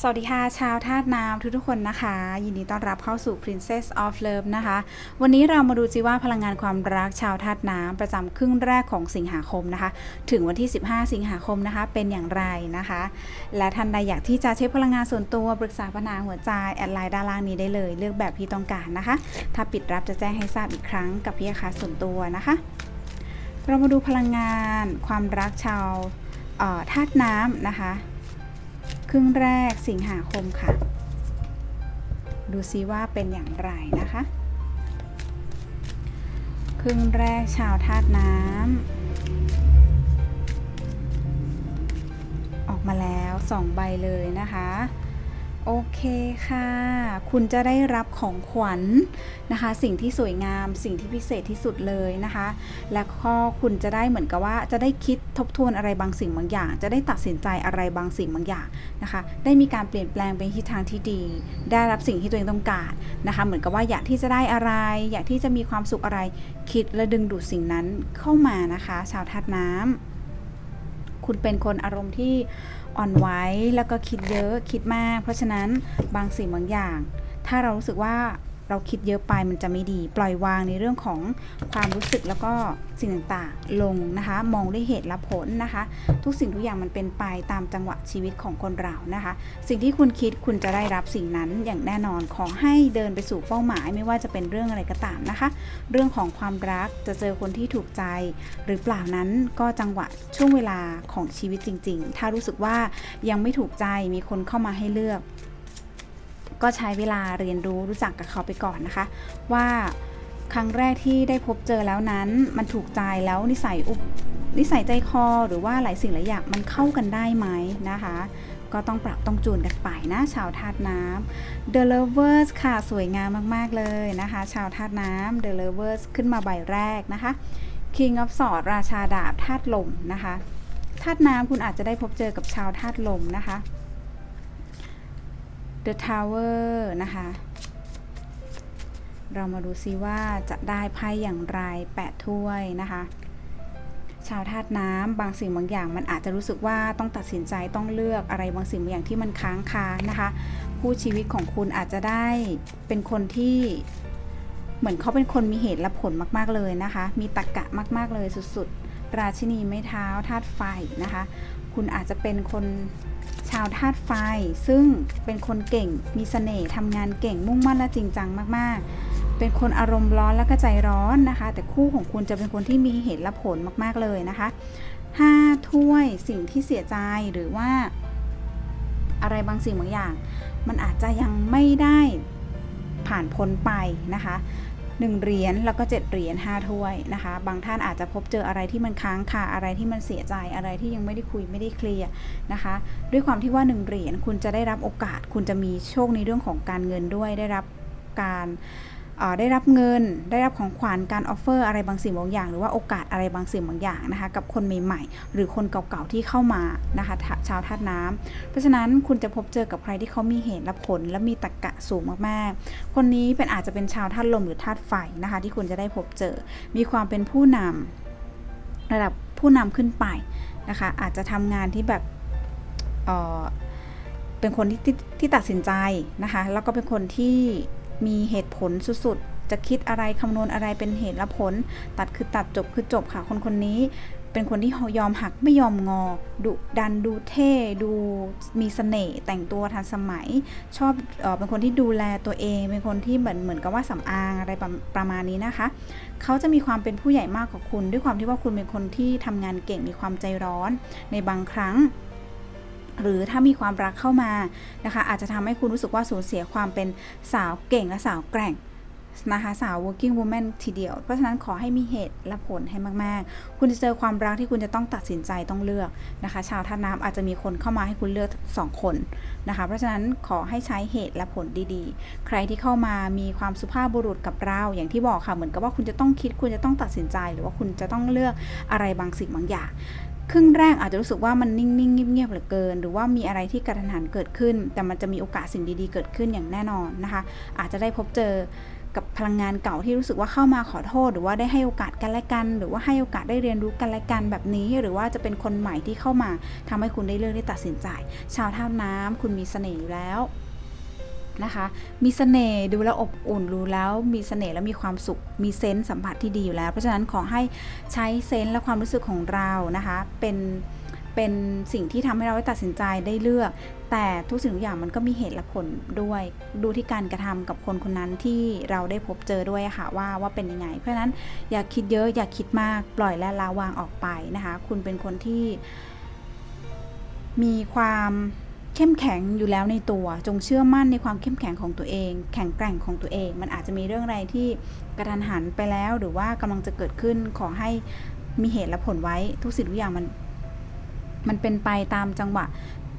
สวัสดีค่ะ ชาวธาตุน้ำทุกทุกๆคนนะคะ ยินดีต้อนรับเข้าสู่ Princess of Love นะคะ วันนี้เรามาดูจิว่าพลังงานความรักชาวธาตุน้ำประจำครึ่งแรกของสิงหาคมนะคะ ถึงวันที่ 15 สิงหาคมนะคะ เป็นอย่างไรนะคะ และท่านใดอยากที่จะเช็คพลังงานส่วนตัวปรึกษาปัญหาหัวใจ แอดไลน์ด้านล่างนี้ได้เลย เลือกแบบที่ต้องการนะคะ ถ้าปิดรับจะแจ้งให้ทราบอีกครั้งกับพี่อาคาส่วนตัวนะคะ เรามาดูพลังงานความรักชาวธาตุน้ำนะคะ รึ่งแรกสิงหาคมค่ะ ดูซิว่าเป็นอย่างไรนะคะ ครึ่งแรกชาวธาตุน้ำออกมาแล้วสองใบเลยนะคะ โอเคค่ะ คุณจะได้รับของขวัญนะคะ สิ่งที่สวยงาม สิ่งที่พิเศษที่สุดเลยนะคะ และก็คุณจะได้เหมือนกับว่าจะได้คิดทบทวนอะไรบางสิ่งบางอย่าง จะได้ตัดสินใจอะไรบางสิ่งบางอย่างนะคะ ได้มีการเปลี่ยนแปลงไปทิศทางที่ดี ได้รับสิ่งที่ตัวเองต้องการนะคะ เหมือนกับว่าอยากที่จะได้อะไร อยากที่จะมีความสุขอะไร คิดและดึงดูดสิ่งนั้นเข้ามานะคะ ชาวธาตุน้ำคุณเป็นคนอารมณ์ที่ อ่อนไหวแล้วก็คิดเยอะคิดมาก เพราะฉะนั้นบางสิ่งบางอย่าง ถ้าเรารู้สึกว่า เราคิดเยอะไปมันจะไม่ดี ปล่อยวางในเรื่องของความรู้สึกแล้วก็สิ่งต่างๆ ลงนะคะ มองด้วยเหตุและผลนะคะ ทุกสิ่งทุกอย่างมันเป็นไปตามจังหวะชีวิตของคนเรานะคะ สิ่งที่คุณคิดคุณจะได้รับสิ่งนั้นอย่างแน่นอนขอให้เดินไปสู่เป้าหมาย ไม่ว่าจะเป็นเรื่องอะไรก็ตามนะคะ เรื่องของความรักจะเจอคนที่ถูกใจ หรือเปล่านั้นก็จังหวะช่วงเวลาของชีวิตจริง ๆ ถ้ารู้สึกว่ายังไม่ถูกใจมีคนเข้ามาให้เลือก ก็ใช้เวลาเรียนรู้รู้จักกับเขาไปก่อนนะคะ ว่าครั้งแรกที่ได้พบเจอแล้วนั้น มันถูกใจแล้วนิสัยอุปนิสัยใจคอหรือว่าหลายสิ่งหลายอย่างมันเข้ากันได้ไหมนะคะ ก็ต้องปรับต้องจูนกันไปนะ ชาวธาตุน้ำ The Lovers ค่ะ สวยงามมาก ๆ เลยนะคะ ชาวธาตุน้ำ The Lovers ขึ้นมาใบแรกนะคะ King of Swords ราชาดาบธาตุลมนะคะธาตุน้ำคุณอาจจะได้พบเจอกับชาวธาตุลมนะคะ The Tower นะคะ เรามาดูซิว่าจะได้ไพ่อย่างไร 8 ถ้วยนะคะ ชาวธาตุน้ำบางสิ่งบางอย่าง มันอาจจะรู้สึกว่าต้องตัดสินใจต้องเลือกอะไรบางสิ่งบางอย่างที่มันค้างคานะคะคู่ชีวิตของคุณอาจจะได้เป็นคนที่เหมือนเขาเป็นคนมีเหตุและผลมาก ๆ เลยนะคะ มีตรรกะมาก ๆ เลยสุด ๆ ราชินีไม้เท้าธาตุไฟนะคะ คุณอาจจะเป็นคนาวธาตุไฟ ซึ่งเป็นคนเก่ง มีเสน่ห์ทำงานเก่งมุ่งมั่นและจริงจังมาก ๆ เป็นคนอารมณ์ร้อนและก็ใจร้อนนะคะ แต่คู่ของคุณจะเป็นคนที่มีเหตุและผลมากๆเลยนะคะห้าถ้วยสิ่งที่เสียใจหรือว่า อะไรบางสิ่งบางอย่าง มันอาจจะยังไม่ได้ผ่านพ้นไปนะคะ หนึ่งเหรียญแล้วก็เจ็ดเหรียญห้าถ้วยนะคะ บางท่านอาจจะพบเจออะไรที่มันค้างคาอะไรที่มันเสียใจอะไรที่ยังไม่ได้คุยไม่ได้เคลียร์นะคะ ด้วยความที่ว่าหนึ่งเหรียญคุณจะได้รับโอกาส คุณจะมีโชคในเรื่องของการเงินด้วยได้รับการ ได้รับเงิน ได้รับของขวัญการออฟเฟอร์อะไรบางสิ่งบางอย่าง หรือว่าโอกาสอะไรบางสิ่งบางอย่างนะคะกับคนใหม่ๆ หรือคนเก่าๆที่เข้ามานะคะชาวธาตุน้ำเพราะฉะนั้นคุณจะพบเจอกับใครที่เขามีเหตุและผล และมีตรรกะสูงมากๆ คนนี้เป็นอาจจะเป็นชาวธาตุลมหรือธาตุไฟนะคะที่คุณจะได้พบเจอ มีความเป็นผู้นำระดับผู้นำขึ้นไปนะคะอาจจะทำงานที่แบบเเป็นคนทที่ที่ตัดสินใจนะคะแล้วก็เป็นคนที่ มีเหตุผลสุดๆ จะคิดอะไรคำนวณอะไรเป็นเหตุและผล ตัดคือตัดจบคือจบค่ะคนคนนี้ เป็นคนที่ยอมหักไม่ยอมงอ ดุดันดูเท่ดูมีเสน่ห์แต่งตัวทันสมัย ชอบเออเป็นคนที่ดูแลตัวเอง เป็นคนที่เหมือนเหมือนกับว่าสำอางอะไรประประมาณนี้นะคะ เขาจะมีความเป็นผู้ใหญ่มากกว่าคุณ ด้วยความที่ว่าคุณเป็นคนที่ทำงานเก่งมีความใจร้อนในบางครั้ง หรือถ้ามีความรักเข้ามานะคะ อาจจะทำให้คุณรู้สึกว่าสูญเสียความเป็นสาวเก่งและสาวแกร่งนะคะสาว working woman ทีเดียว เพราะฉะนั้นขอให้มีเหตุและผลให้มาก ๆ คุณจะเจอความรักที่คุณจะต้องตัดสินใจต้องเลือกนะคะ ชาวท่าน้ำอาจจะมีคนเข้ามาให้คุณเลือก 2 คนนะคะ เพราะฉะนั้นขอให้ใช้เหตุและผลดี ๆ ใครที่เข้ามามีความสุภาพบุรุษกับเรา อย่างที่บอกค่ะ เหมือนกับว่าคุณจะต้องคิด คุณจะต้องตัดสินใจ หรือว่าคุณจะต้องเลือกอะไรบางสิ่งบางอย่าง ครึ่งแรกอาจจะรู้สึกว่ามันนิ่งๆเงียบๆเหลือเกิน หรือว่ามีอะไรที่กระทันหันเกิดขึ้น แต่มันจะมีโอกาสสิ่งดีๆเกิดขึ้นอย่างแน่นอนนะคะ อาจจะได้พบเจอกับพลังงานเก่าที่รู้สึกว่าเข้ามาขอโทษ หรือว่าได้ให้โอกาสกันและกัน หรือว่าให้โอกาสได้เรียนรู้กันและกันแบบนี้ หรือว่าจะเป็นคนใหม่ที่เข้ามาทำให้คุณได้เลือกได้ตัดสินใจ ชาวท่าน้ำคุณมีเสน่ห์อยู่แล้ว นะคะ มีเสน่ห์ดูแลอบอุ่นดูแล้ว มีเสน่ห์และมีความสุข มีเซนส์สัมผัสที่ดีอยู่แล้ว เพราะฉะนั้นขอให้ใช้เซนส์และความรู้สึกของเรานะคะ เป็นเป็นสิ่งที่ทำให้เราได้ตัดสินใจได้เลือก แต่ทุกสิ่งทุกอย่างมันก็มีเหตุและผลด้วย ดูที่การกระทำกับคนคนนั้นที่เราได้พบเจอด้วยค่ะว่าว่าเป็นยังไง เพราะฉะนั้นอย่าคิดเยอะอย่าคิดมากปล่อยและละวางออกไปนะคะ คุณเป็นคนที่มีความ เข้มแข็งอยู่แล้วในตัว จงเชื่อมั่นในความเข้มแข็งของตัวเอง แข็งแกร่งของตัวเอง มันอาจจะมีเรื่องอะไรที่กระทันหันไปแล้ว หรือว่ากำลังจะเกิดขึ้นขอให้มีเหตุและผลไว้ทุกสิ่งทุกอย่างมัน มันเป็นไปตามจังหวะ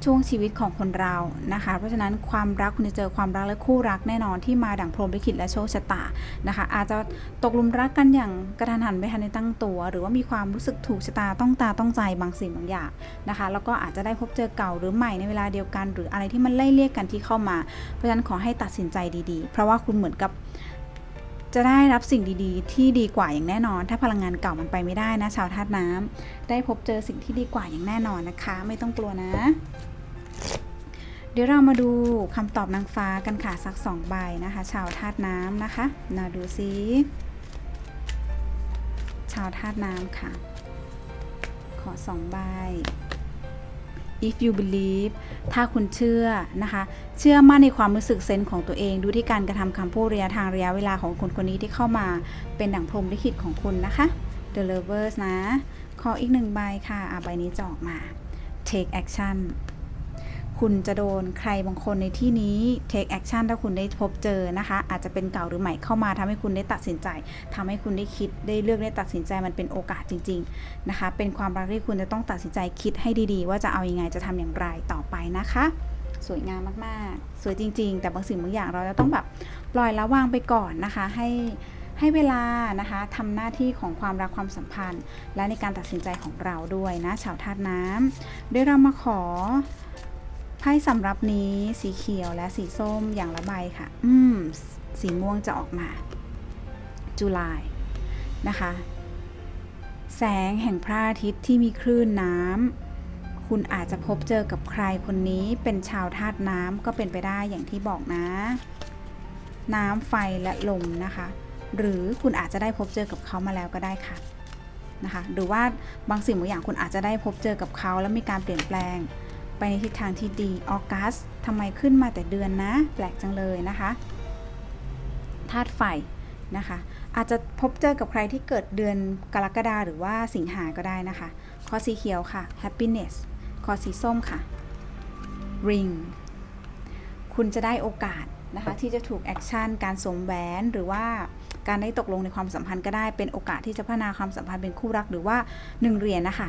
ช่วงชีวิตของคนเรานะคะ เพราะฉะนั้นความรักคุณจะเจอความรักและคู่รักแน่นอนที่มาดั่งพรหมลิขิตและโชคชะตานะคะ อาจจะตกหลุมรักกันอย่างกระทันหันไม่ทันได้ตั้งตัว หรือว่ามีความรู้สึกถูกชะตาต้องตาต้องใจบางสิ่งบางอย่างนะคะ แล้วก็อาจจะได้พบเจอเก่าหรือใหม่ในเวลาเดียวกัน หรืออะไรที่มันไล่เรียกกันที่เข้ามา เพราะฉะนั้นขอให้ตัดสินใจดีๆ เพราะว่าคุณเหมือนกับ จะได้รับสิ่งดีๆ ที่ดีกว่าอย่างแน่นอน ถ้าพลังงานเก่ามันไปไม่ได้นะ ชาวธาตุน้ำได้พบเจอสิ่งที่ดีกว่าอย่างแน่นอนนะคะ ไม่ต้องกลัวนะ เดี๋ยวเรามาดูคำตอบนางฟ้ากันค่ะสักสองใบนะคะ ชาวธาตุน้ำนะคะมาดูซิชาวธาตุน้ำค่ะ ขอสองใบ if you believe ถ้าคุณเชื่อนะคะ เชื่อมั่นในความรู้สึกเซนส์ของตัวเอง ดูที่การกระทำคำพูดระยะทางระยะเวลาของคนคนนี้ที่เข้ามาเป็นดั่งพรมลิขิตของคุณนะคะ the lovers นะ ขออีกหนึ่งใบค่ะอาใบนี้จะออกมา take action คุณจะโดนใครบางคนในที่นี้ take action ถ้าคุณได้พบเจอนะคะ อาจจะเป็นเก่าหรือใหม่เข้ามาทำให้คุณได้ตัดสินใจทำให้คุณได้คิดได้เลือกได้ตัดสินใจมันเป็นโอกาสจริง ๆนะคะ เป็นความรักที่คุณจะต้องตัดสินใจคิดให้ดีๆ ว่าจะเอายังไงจะทำอย่างไรต่อไปนะคะสวยงามมากๆ สวยจริง ๆ แต่บางสิ่งบางอย่างเราจะต้องแบบปล่อยล้ววางไปก่อนนะคะ ให้ให้เวลานะคะทำหน้าที่ของความรักความสัมพันธ์ และในการตัดสินใจของเราด้วยนะชาวธาตุน้ำดี๋ยเรามาขอ พ่สำรับนี้สีเขียวและสีส้มอย่างละใบค่ะ อืม สีม่วงจะออกมา จุลายนะคะ แสงแห่งพระอาทิตย์ที่มีคลื่นน้ำ คุณอาจจะพบเจอกับใครคนนี้เป็นชาวธาตุน้ำก็เป็นไปได้อย่างที่บอกนะ น้ำไฟและลมนะคะ หรือคุณอาจจะได้พบเจอกับเขามาแล้วก็ได้ค่ะนะคะ หรือว่าบางสิ่งบางอย่างคุณอาจจะได้พบเจอกับเขาแล้วมีการเปลี่ยนแปลง ไปในทิศทางที่ดีออกัสทำไมขึ้นมาแต่เดือนนะ แปลกจังเลยนะคะธาตุไฟนะคะ อาจจะพบเจอกับใครที่เกิดเดือนกรกฎาหรือว่าสิงหาก็ได้นะคะ ข้อสีเขียวค่ะ happiness ข้อสีส้มค่ะ ring คุณจะได้โอกาสนะคะที่จะถูกแอคชั่นการสวมแหวนหรือว่าการได้ตกลงในความสัมพันธ์ก็ได้เป็นโอกาสที่จะพัฒนาความสัมพันธ์เป็นคู่รักหรือว่าหนึ่งเหรียญนะคะ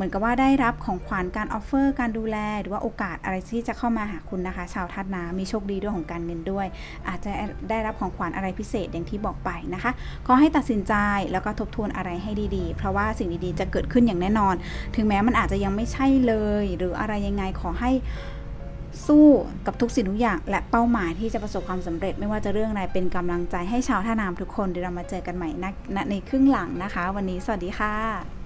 มือนกับว่าได้รับของขวัญการออฟเฟอร์ การดูแล หรือว่าโอกาสอะไรที่จะเข้ามาหาคุณนะคะ ชาวทัดนามีโชคดีด้วยของการเงินด้วย อาจจะได้รับของขวัญอะไรพิเศษอย่างที่บอกไปนะคะขอให้ตัดสินใจแล้วก็ทบทวนอะไรให้ดีๆ เพราะว่าสิ่งดีๆจะเกิดขึ้นอย่างแน่นอน ถึงแม้มันอาจจะยังไม่ใช่เลย หรืออะไรยังไงขอให้สู้กับทุกสิ่งทุกอย่าง และเป้าหมายที่จะประสบความสำเร็จไม่ว่าจะเรื่องอะไรเป็นกำลังใจให้ชาวท่านามทุกคนเดี๋ยวเรามาเจอกันใหม่ในครึ่งหลังนะคะ วันนี้สวัสดีค่ะ